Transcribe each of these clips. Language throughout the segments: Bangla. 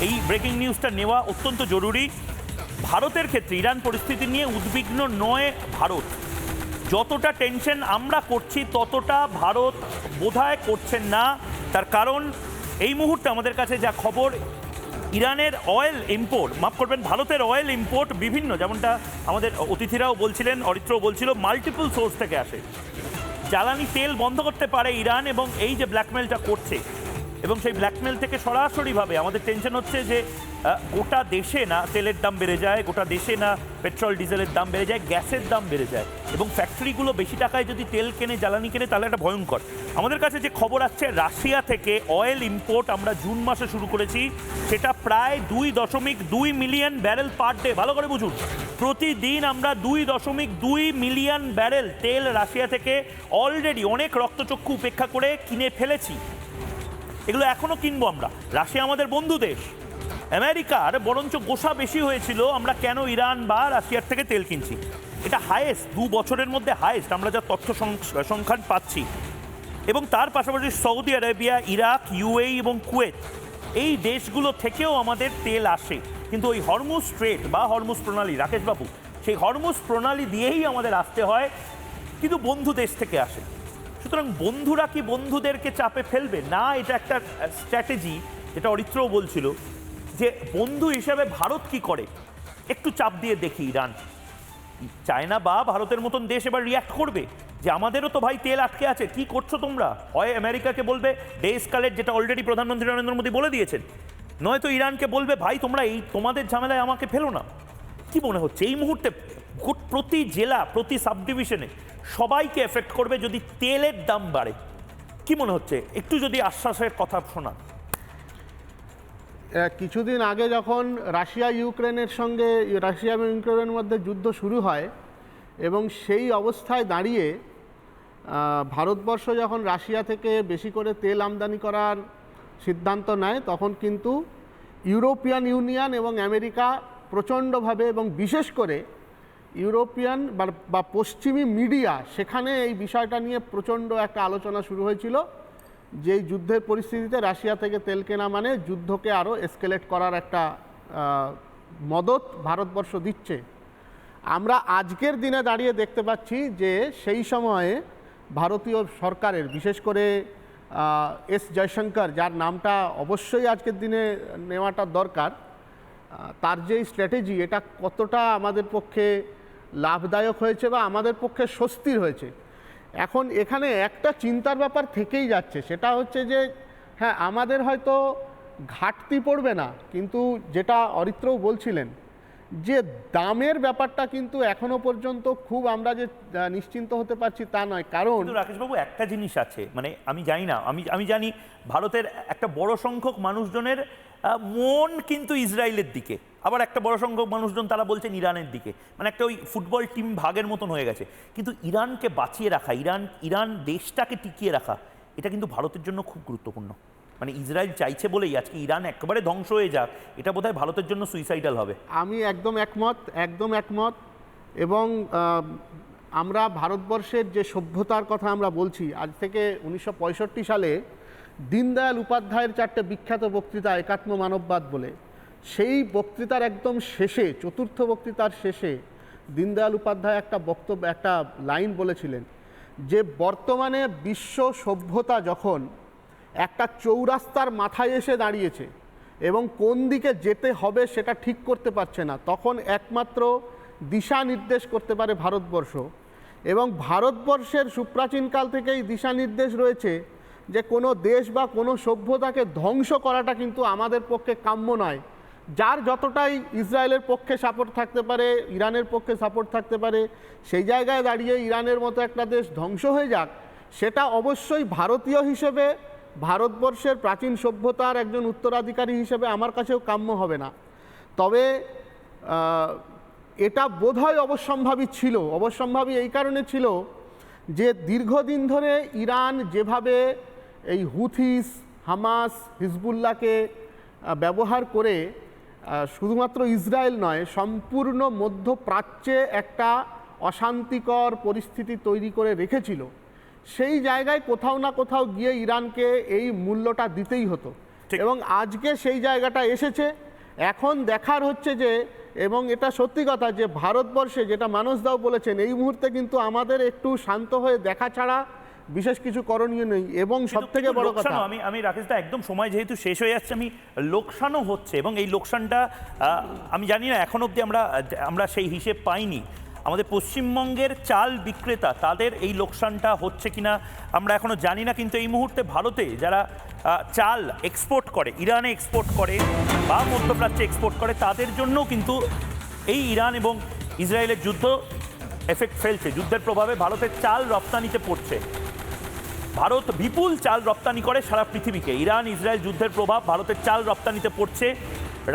এই ব্রেকিং নিউজটা নেওয়া অত্যন্ত জরুরি। ভারতের ক্ষেত্রে ইরান পরিস্থিতি নিয়ে উদ্বিগ্ন নয় ভারত। যতটা টেনশন আমরা করছি, ততটা ভারত বোধহয় করছেন না। তার কারণ, এই মুহূর্তে আমাদের কাছে যা খবর, ইরানের অয়েল ইম্পোর্ট মাফ করবেন, ভারতের অয়েল ইম্পোর্ট বিভিন্ন, যেমনটা আমাদের অতিথিরাও বলছিলেন, অরিত্রও বলছিল মাল্টিপল সোর্স থেকে আসে। জ্বালানি তেল বন্ধ করতে পারে ইরান এবং এই যে ব্ল্যাকমেলটা করছে এবং সেই ব্ল্যাকমেল থেকে সরাসরিভাবে আমাদের টেনশন হচ্ছে যে গোটা দেশে না তেলের দাম বেড়ে যায়, গোটা দেশে না পেট্রোল ডিজেলের দাম বেড়ে যায়, গ্যাসের দাম বেড়ে যায় এবং ফ্যাক্টরিগুলো বেশি টাকায় যদি তেল কেনে, জ্বালানি কেনে, তাহলে এটা ভয়ঙ্কর। আমাদের কাছে যে খবর আসছে, রাশিয়া থেকে অয়েল ইম্পোর্ট আমরা জুন মাসে শুরু করেছি, সেটা প্রায় দুই দশমিক দুই মিলিয়ন ব্যারেল পার ডে ভালো করে বুঝুন, প্রতিদিন আমরা দুই দশমিক দুই মিলিয়ন ব্যারেল তেল রাশিয়া থেকে অলরেডি অনেক রক্তচক্ষু উপেক্ষা করে কিনে ফেলেছি। এগুলো এখনও কিনবো আমরা। রাশিয়া আমাদের বন্ধু দেশ। আমেরিকার বরঞ্চ গোসা বেশি হয়েছিল, আমরা কেন ইরান বা রাশিয়ার থেকে তেল কিনছি? এটা হায়েস্ট দু বছরের মধ্যে হায়েস্ট আমরা যা তথ্য সংখ্যান পাচ্ছি। এবং তার পাশাপাশি সৌদি আরেবিয়া, ইরাক ইউএই এবং কুয়েত, এই দেশগুলো থেকেও আমাদের তেল আসে। কিন্তু ওই হরমুজ স্ট্রেট বা হরমুজ প্রণালী রাকেশবাবু সেই হরমুজ প্রণালী দিয়েই আমাদের আসতে হয়, কিন্তু বন্ধু দেশ থেকে আসে। সুতরাং বন্ধুরা কি বন্ধুদেরকে চাপে ফেলবে? না, এটা একটা স্ট্র্যাটেজি যেটা অরিত্রও বলছিল, যে বন্ধু হিসেবে ভারত কি করে? একটু চাপ দিয়ে দেখি ইরান। চায়না বা ভারতের মতন দেশ এবার রিয়াক্ট করবে, যে আমাদেরও তো ভাই তেল আটকে আছে, কি করছ তোমরা? হয় আমেরিকাকে বলবে ডে স্কালেট যেটা অলরেডি প্রধানমন্ত্রী নরেন্দ্র মোদী বলে দিয়েছেন। নয়তো ইরানকে বলবে, ভাই, তোমরা এই, তোমাদের ঝামেলায় আমাকে ফেলো না। কি মনে হচ্ছে? এই মুহূর্তে প্রতি জেলা, প্রতি সাব ডিভিশনে সবাইকে এফেক্ট করবে যদি তেলের দাম বাড়ে। কি মনে হচ্ছে? একটু যদি আশ্বাসের কথা শোনান। কিছুদিন আগে যখন রাশিয়া, ইউক্রেনের সঙ্গে, রাশিয়া এবং ইউক্রেনের মধ্যে যুদ্ধ শুরু হয় এবং সেই অবস্থায় দাঁড়িয়ে ভারতবর্ষ যখন রাশিয়া থেকে বেশি করে তেল আমদানি করার সিদ্ধান্ত নেয়, তখন কিন্তু ইউরোপিয়ান ইউনিয়ন এবং আমেরিকা প্রচণ্ডভাবে এবং বিশেষ করে ইউরোপিয়ান বা- পশ্চিমী মিডিয়া সেখানে এই বিষয়টা নিয়ে প্রচণ্ড একটা আলোচনা শুরু হয়েছিল, যে যুদ্ধের পরিস্থিতিতে রাশিয়া থেকে তেল কেনা মানে যুদ্ধকে আরও এসকেলেট করার একটা মদত ভারতবর্ষ দিচ্ছে। আমরা আজকের দিনে দাঁড়িয়ে দেখতে পাচ্ছি যে সেই সময়ে ভারতীয় সরকারের, বিশেষ করে এস জয়শঙ্কর, যার নামটা অবশ্যই আজকের দিনে নেওয়াটা দরকার তার যে স্ট্র্যাটেজি এটা কতটা আমাদের পক্ষে লাভদায়ক হয়েছে বা আমাদের পক্ষে স্বস্তির হয়েছে। এখন এখানে একটা চিন্তার ব্যাপার থেকেই যাচ্ছে। সেটা হচ্ছে যে হ্যাঁ আমাদের হয়তো ঘাটতি পড়বে না, কিন্তু যেটা অরিত্রও বলছিলেন, যে দামের ব্যাপারটা কিন্তু এখনও পর্যন্ত খুব আমরা যে নিশ্চিন্ত হতে পারছি তা নয়। কারণ রাকেশবাবু, একটা জিনিস আছে মানে আমি জানি না, আমি আমি জানি ভারতের একটা বড় সংখ্যক মানুষজনের মন কিন্তু ইসরায়েলের দিকে। আবার একটা বড় সংখ্যক মানুষজন তারা বলছেন ইরানের দিকে। মানে একটা ওই ফুটবল টিম ভাগের মতন হয়ে গেছে। কিন্তু ইরানকে বাঁচিয়ে রাখা, ইরান ইরান দেশটাকে টিকিয়ে রাখা, এটা কিন্তু ভারতের জন্য খুব গুরুত্বপূর্ণ। মানে ইসরায়েল চাইছে বলেই আজকে ইরান একেবারে ধ্বংস হয়ে যাক, এটা বোধহয় ভারতের জন্য সুইসাইডাল হবে। আমি একদম একমত একদম একমত। এবং আমরা ভারতবর্ষের যে সভ্যতার কথা আমরা বলছি, আজ থেকে উনিশশো পঁয়ষট্টি সালে দীনদয়াল উপাধ্যায়ের চারটে বিখ্যাত বক্তৃতা একাত্ম মানববাদ বলে। সেই বক্তৃতার একদম শেষে, চতুর্থ বক্তৃতার শেষে দীনদয়াল উপাধ্যায় একটা বক্তব্য, একটা লাইন বলেছিলেন যে বর্তমানে বিশ্ব সভ্যতা যখন একটা চৌরাস্তার মাথায় এসে দাঁড়িয়েছে এবং কোন দিকে যেতে হবে সেটা ঠিক করতে পারছে না, তখন একমাত্র দিশা নির্দেশ করতে পারে ভারতবর্ষ। এবং ভারতবর্ষের সুপ্রাচীনকাল থেকেই দিশা নির্দেশ রয়েছে যে কোনো দেশ বা কোনো সভ্যতাকে ধ্বংস করাটা কিন্তু আমাদের পক্ষে কাম্য নয়। যার যতটাই ইসরায়েলের পক্ষে সাপোর্ট থাকতে পারে, ইরানের পক্ষে সাপোর্ট থাকতে পারে, সেই জায়গায় দাঁড়িয়ে ইরানের মতো একটা দেশ ধ্বংস হয়ে যাক, সেটা অবশ্যই ভারতীয় হিসেবে, ভারতবর্ষের প্রাচীন সভ্যতার একজন উত্তরাধিকারী হিসেবে আমার কাছেও কাম্য হবে না। তবে এটা বোধহয় অবশ্যম্ভাবী ছিল, অবশ্যম্ভাবী এই কারণে ছিল যে দীর্ঘদিন ধরে ইরান যেভাবে এই হুথিস, হামাস, হিজবুল্লাহকে ব্যবহার করে শুধুমাত্র ইসরায়েল নয় সম্পূর্ণ মধ্যপ্রাচ্যে একটা অশান্তিকর পরিস্থিতি তৈরি করে রেখেছিল। সেই জায়গায় কোথাও না কোথাও গিয়ে ইরানকে এই মূল্যটা দিতেই হতো। এবং আজকে সেই জায়গাটা এসেছে। এখন দেখার হচ্ছে যে এবং এটা সত্যি কথা যে ভারতবর্ষে যেটা মানুষ দাও বলেছেন এই মুহূর্তে কিন্তু আমাদের একটু শান্ত হয়ে দেখা ছাড়া বিশেষ কিছু করণীয় নেই এবং সব থেকে বড় কথা আমি আমি রাকেশ দা একদম সময় যেহেতু শেষ হয়ে যাচ্ছে আমি লোকসানও হচ্ছে এবং এই লোকসানটা আমি জানি না এখন অবধি আমরা আমরা সেই হিসেব পাইনি। আমাদের পশ্চিমবঙ্গের চাল বিক্রেতা তাদের এই লোকসানটা হচ্ছে কিনা আমরা এখনও জানি না কিন্তু এই মুহূর্তে ভারতে যারা চাল এক্সপোর্ট করে ইরানে এক্সপোর্ট করে বা মধ্যপ্রাচ্যে এক্সপোর্ট করে তাদের জন্য কিন্তু এই ইরান এবং ইসরায়েলের যুদ্ধ এফেক্ট ফেলছে। যুদ্ধের প্রভাবে ভারতের চাল রপ্তানিতে পড়ছে। ভারত বিপুল চাল রপ্তানি করে সারা পৃথিবীকে। ইরান, ইসরায়েল যুদ্ধের প্রভাব ভারতের চাল রপ্তানিতে পড়ছে।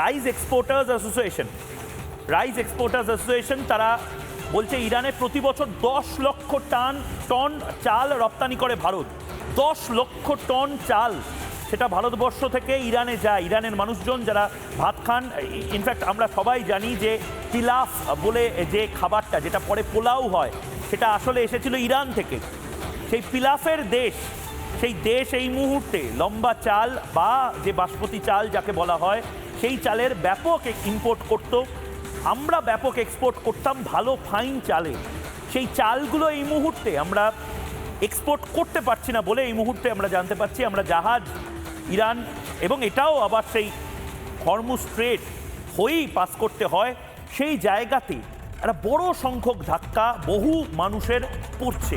Rice exporters association rice exporters association তারা বলছে ইরানে প্রতি বছর দশ লক্ষ টন টন চাল রপ্তানি করে ভারত। দশ লক্ষ টন চাল। সেটা ভারতবর্ষ থেকে ইরানে যায়। ইরানের মানুষজন যারা ভাত খান ইনফ্যাক্ট আমরা সবাই জানি যে পিলাফ বলে যে খাবারটা, যেটা পরে পোলাও হয়, সেটা আসলে এসেছিল ইরান থেকে। সেই পিলাফের দেশ, সেই দেশ এই মুহূর্তে লম্বা চাল বা যে বাসমতি চাল যাকে বলা হয়, সেই চালের ব্যাপক ইম্পোর্ট করত। আমরা ব্যাপক এক্সপোর্ট করতাম ভালো ফাইন চালে। সেই চালগুলো এই মুহূর্তে আমরা এক্সপোর্ট করতে পারছি না বলে এই মুহূর্তে আমরা জানতে পারছি। আমরা জাহাজ, ইরান এবং এটাও আবার সেই হরমুজ হয়েই পাস করতে হয়। সেই জায়গাতে একটা বড় সংখ্যক ধাক্কা বহু মানুষের পড়ছে।